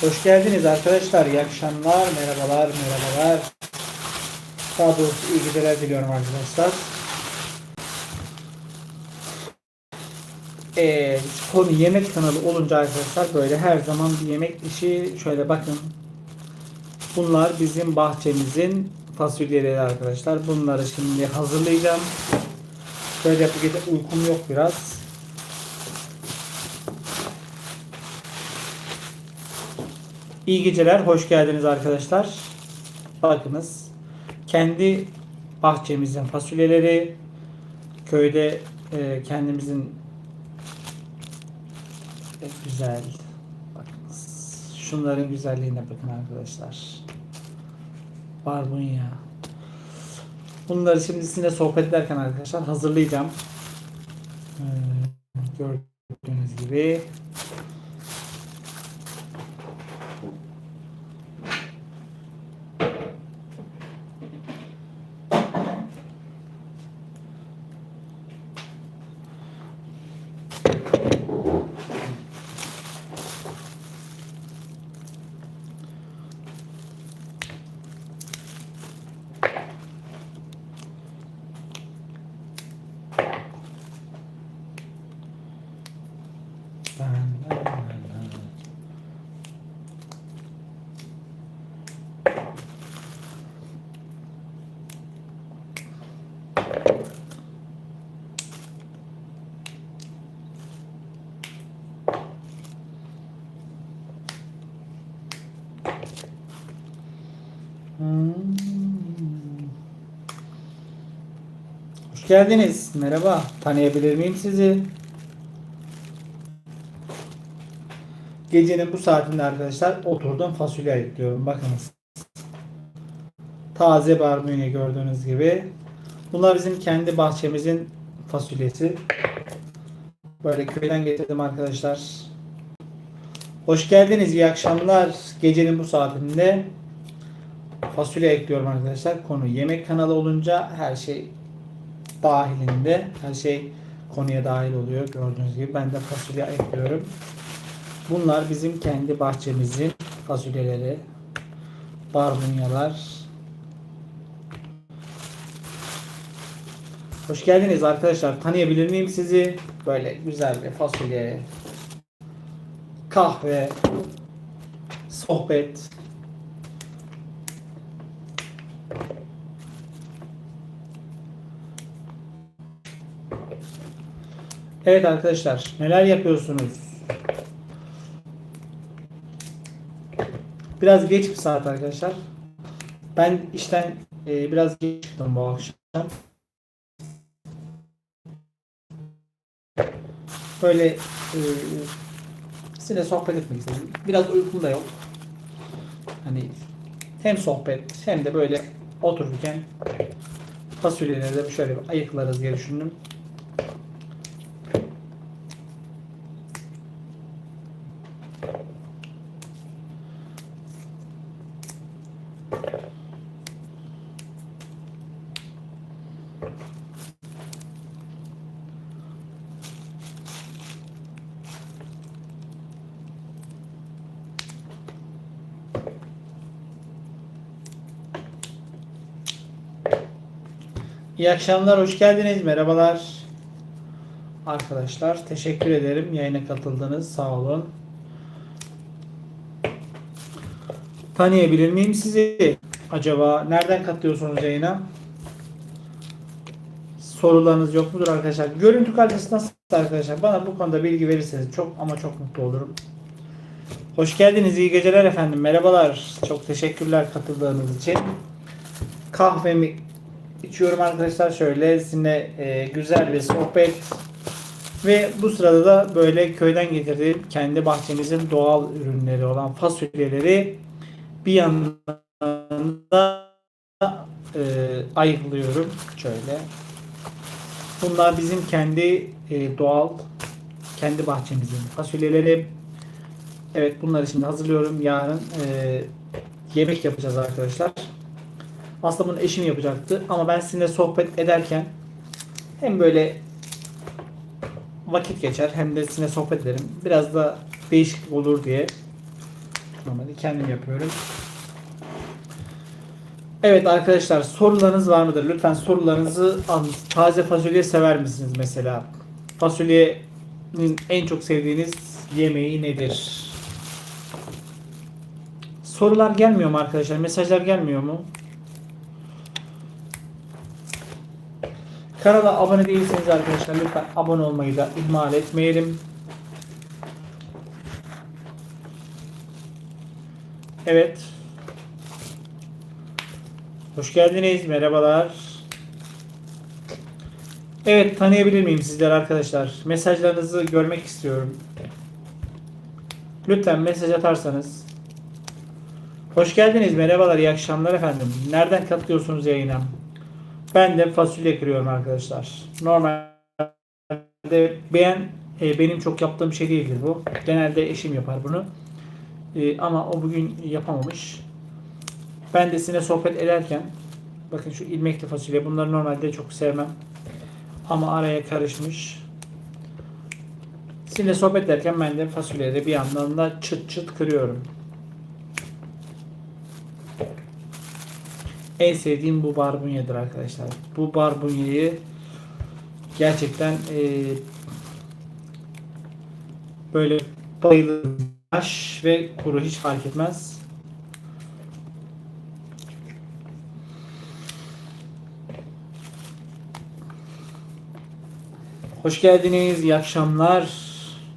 Hoş geldiniz arkadaşlar. İyi akşamlar. Merhabalar, merhabalar. Daha doğrusu iyi geceler diliyorum arkadaşlar. Ee, konu yemek kanalı olunca arkadaşlar böyle her zaman bir yemek işi şöyle bakın. Bunlar bizim bahçemizin fasulyeleri arkadaşlar. Bunları şimdi hazırlayacağım. Böyle bu gece uykum yok biraz. İyi geceler, hoş geldiniz arkadaşlar. Bakınız, kendi bahçemizin fasulyeleri, köyde e, kendimizin e, güzel. Bakınız, şunların güzelliğine bakın arkadaşlar. Barbunya. Bunları şimdi sizinle sohbet ederken arkadaşlar hazırlayacağım. Ee, gördüğünüz gibi. Hmm. Hoş geldiniz. Merhaba. Tanıyabilir miyim sizi? Gecenin bu saatinde arkadaşlar oturdum fasulye ayıklıyorum. Bakınız. Taze barbunya gördüğünüz gibi. Bunlar bizim kendi bahçemizin fasulyesi. Böyle köyden getirdim arkadaşlar. Hoş geldiniz. İyi akşamlar. Gecenin bu saatinde fasulye ekliyorum arkadaşlar. Konu yemek kanalı olunca her şey dahilinde. Her şey konuya dahil oluyor. Gördüğünüz gibi ben de fasulye ekliyorum. Bunlar bizim kendi bahçemizin fasulyeleri. Barbunyalar. Hoş geldiniz arkadaşlar. Tanıyabilir miyim sizi? Böyle güzel bir fasulye, kahve, sohbet, Evet arkadaşlar neler yapıyorsunuz? Biraz geç bir saat arkadaşlar. Ben işten e, biraz geç çıktım bu akşam. Böyle e, sizinle sohbet etmek istedim. Biraz uykum da yok. Hani hem sohbet hem de böyle otururken fasulyeleri de şöyle bir ayıklarız diye düşündüm. İyi akşamlar, hoş geldiniz. Merhabalar. Arkadaşlar, teşekkür ederim. Yayına katıldınız. Sağ olun. Tanıyabilir miyim sizi? Acaba nereden katılıyorsunuz yayına? Sorularınız yok mudur arkadaşlar? Görüntü kalitesi nasıl arkadaşlar? Bana bu konuda bilgi verirseniz çok ama çok mutlu olurum. Hoş geldiniz. İyi geceler efendim. Merhabalar. Çok teşekkürler katıldığınız için. Kahvemi içiyorum arkadaşlar şöyle sizinle e, güzel bir sohbet ve bu sırada da böyle köyden getirdiğim kendi bahçemizin doğal ürünleri olan fasulyeleri bir yandan da e, ayıklıyorum şöyle. Bunlar bizim kendi e, doğal kendi bahçemizin fasulyeleri. Evet bunları şimdi hazırlıyorum. Yarın e, yemek yapacağız arkadaşlar. Aslında bunu eşim yapacaktı ama ben sizinle sohbet ederken hem böyle vakit geçer hem de sizinle sohbet ederim. Biraz da değişik olur diye Normalde kendim yapıyorum. Evet arkadaşlar sorularınız var mıdır? Lütfen sorularınızı alın. Taze fasulye sever misiniz mesela? Fasulyenin en çok sevdiğiniz yemeği nedir? Sorular gelmiyor mu arkadaşlar? Mesajlar gelmiyor mu? Kanala abone değilseniz arkadaşlar lütfen abone olmayı da ihmal etmeyelim. Evet. Hoş geldiniz. Merhabalar. Evet tanıyabilir miyim sizler arkadaşlar? Mesajlarınızı görmek istiyorum. Lütfen mesaj atarsanız. Hoş geldiniz. Merhabalar. iyi akşamlar efendim. Nereden katılıyorsunuz yayına? Ben de fasulye kırıyorum arkadaşlar. Normalde beğen e, benim çok yaptığım şey değildir bu. Genelde eşim yapar bunu. E, ama o bugün yapamamış. Ben de sizinle sohbet ederken bakın şu ilmekli fasulye bunları normalde çok sevmem. Ama araya karışmış. Sizinle sohbet ederken ben de fasulyeleri bir yandan da çıt çıt kırıyorum. En sevdiğim bu barbunyadır arkadaşlar. Bu barbunyayı gerçekten e, böyle bayılırım. Yaş ve kuru hiç fark etmez. Hoş geldiniz. İyi akşamlar.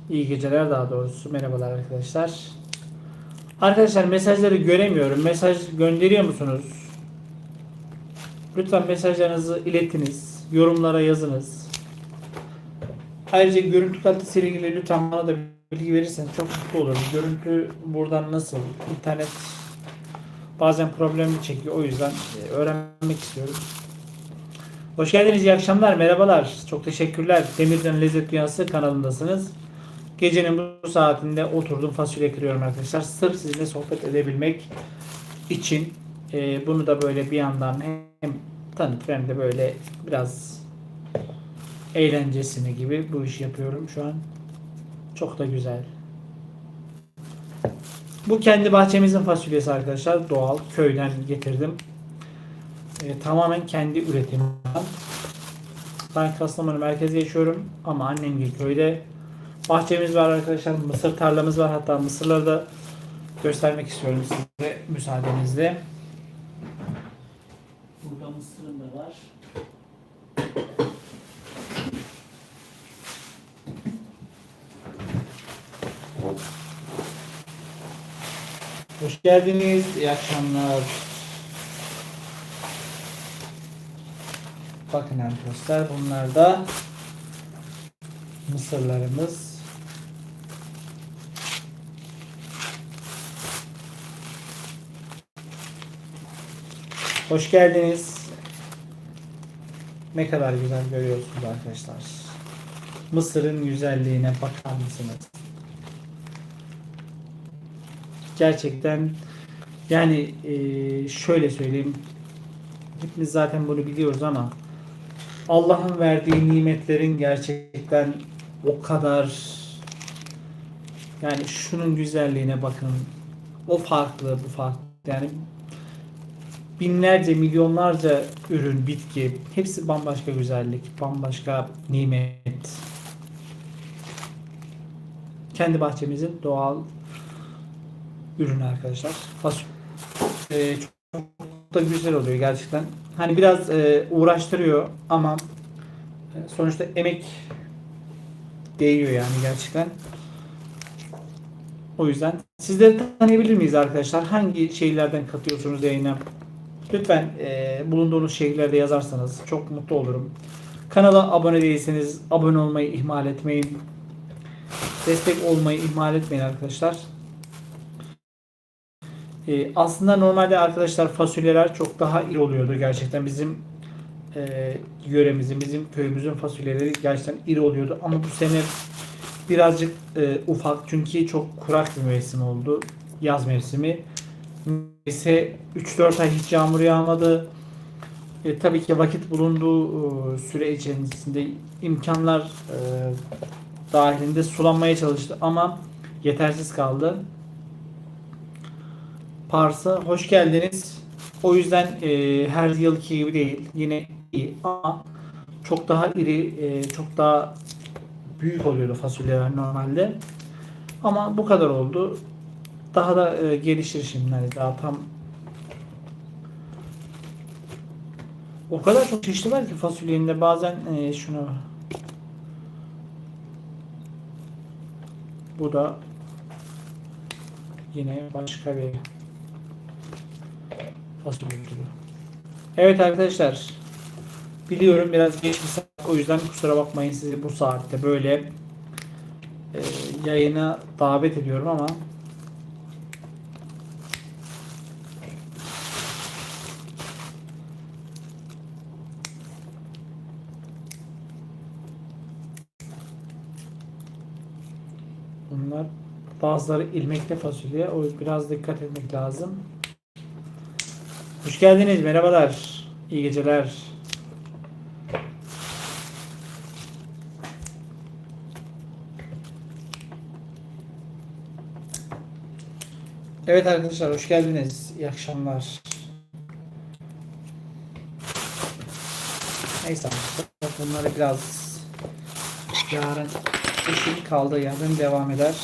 İyi geceler daha doğrusu. Merhabalar arkadaşlar. Arkadaşlar mesajları göremiyorum. Mesaj gönderiyor musunuz? Lütfen mesajlarınızı iletiniz. Yorumlara yazınız. Ayrıca görüntü kalitesiyle ilgili lütfen bana da bilgi verirseniz çok mutlu olurum. Görüntü buradan nasıl? İnternet bazen problemli çekiyor. O yüzden e, öğrenmek istiyorum. Hoş geldiniz. iyi akşamlar. Merhabalar. Çok teşekkürler. Demirden Lezzet Dünyası kanalındasınız. Gecenin bu saatinde oturdum fasulye kırıyorum arkadaşlar. Sırf sizinle sohbet edebilmek için e, bunu da böyle bir yandan hem tanıtıp hem de böyle biraz eğlencesine gibi bu işi yapıyorum şu an. Çok da güzel. Bu kendi bahçemizin fasulyesi arkadaşlar. Doğal köyden getirdim. E, tamamen kendi üretimim. Ben Kastamonu merkezde yaşıyorum ama annem gibi köyde. Bahçemiz var arkadaşlar. Mısır tarlamız var. Hatta mısırları da göstermek istiyorum size müsaadenizle. Burada mısırım da var. Hoş geldiniz. İyi akşamlar. Bakın arkadaşlar bunlar da mısırlarımız. Hoş geldiniz. Ne kadar güzel görüyorsunuz arkadaşlar. Mısırın güzelliğine bakar mısınız? Gerçekten yani şöyle söyleyeyim. Hepimiz zaten bunu biliyoruz ama Allah'ın verdiği nimetlerin gerçekten o kadar yani şunun güzelliğine bakın. O farklı, bu farklı. Yani binlerce, milyonlarca ürün, bitki, hepsi bambaşka güzellik, bambaşka nimet. Kendi bahçemizin doğal ürünü arkadaşlar. Fasulye e, çok da güzel oluyor gerçekten. Hani biraz e, uğraştırıyor ama e, sonuçta emek değiyor yani gerçekten. O yüzden sizleri tanıyabilir miyiz arkadaşlar? Hangi şehirlerden katıyorsunuz yayına? Lütfen e, bulunduğunuz şehirlerde yazarsanız çok mutlu olurum. Kanala abone değilseniz abone olmayı ihmal etmeyin. Destek olmayı ihmal etmeyin arkadaşlar. E, aslında normalde arkadaşlar fasulyeler çok daha iyi oluyordu gerçekten bizim e, yöremizin, bizim köyümüzün fasulyeleri gerçekten iri oluyordu ama bu sene birazcık e, ufak çünkü çok kurak bir mevsim oldu. Yaz mevsimi. Ise 3-4 ay hiç yağmur yağmadı. E, tabii ki vakit bulunduğu e, süre içerisinde imkanlar e, dahilinde sulanmaya çalıştı ama yetersiz kaldı. Pars'a hoş geldiniz. O yüzden e, her yılki gibi değil. Yine iyi ama çok daha iri, e, çok daha büyük oluyordu fasulyeler normalde. Ama bu kadar oldu. Daha da e, gelişir şimdi. Hani daha tam o kadar çok çeşitli var ki fasulyenin de bazen e, şunu bu da yine başka bir fasulye türü. Evet arkadaşlar biliyorum biraz geç bir saat o yüzden kusura bakmayın sizi bu saatte böyle e, yayına davet ediyorum ama bunlar bazıları ilmekli fasulye o biraz dikkat etmek lazım. Hoş geldiniz merhabalar iyi geceler. Evet arkadaşlar hoş geldiniz. İyi akşamlar. Neyse bunları biraz yarın işin kaldığı yerden devam eder.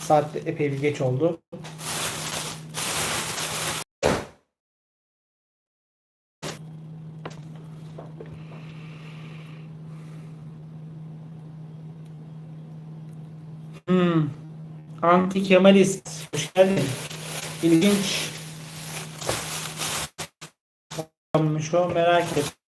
Saat epey bir geç oldu. Anti Kemalist. Hoş geldin. İlginç. O merak et.